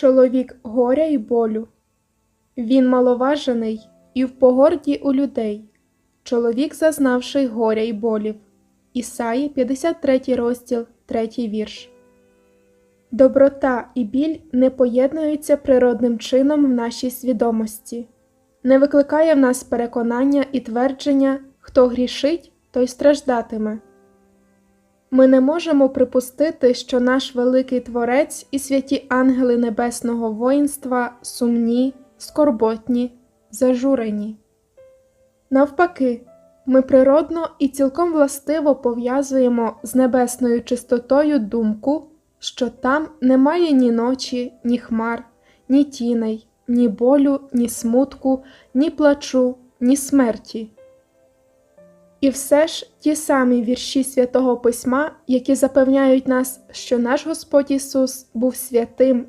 чоловік горя й болю. Він маловажений і в погорді у людей, чоловік, зазнавший горя й болів. Ісаї, 53 розділ, 3 вірш. Доброта і біль не поєднуються природним чином в нашій свідомості, не викликає в нас переконання і твердження, хто грішить, той страждатиме. Ми не можемо припустити, що наш великий Творець і святі ангели небесного воїнства сумні, скорботні, зажурені. Навпаки, ми природно і цілком властиво пов'язуємо з небесною чистотою думку, що там немає ні ночі, ні хмар, ні тіней, ні болю, ні смутку, ні плачу, ні смерті. І все ж ті самі вірші святого Письма, які запевняють нас, що наш Господь Ісус був святим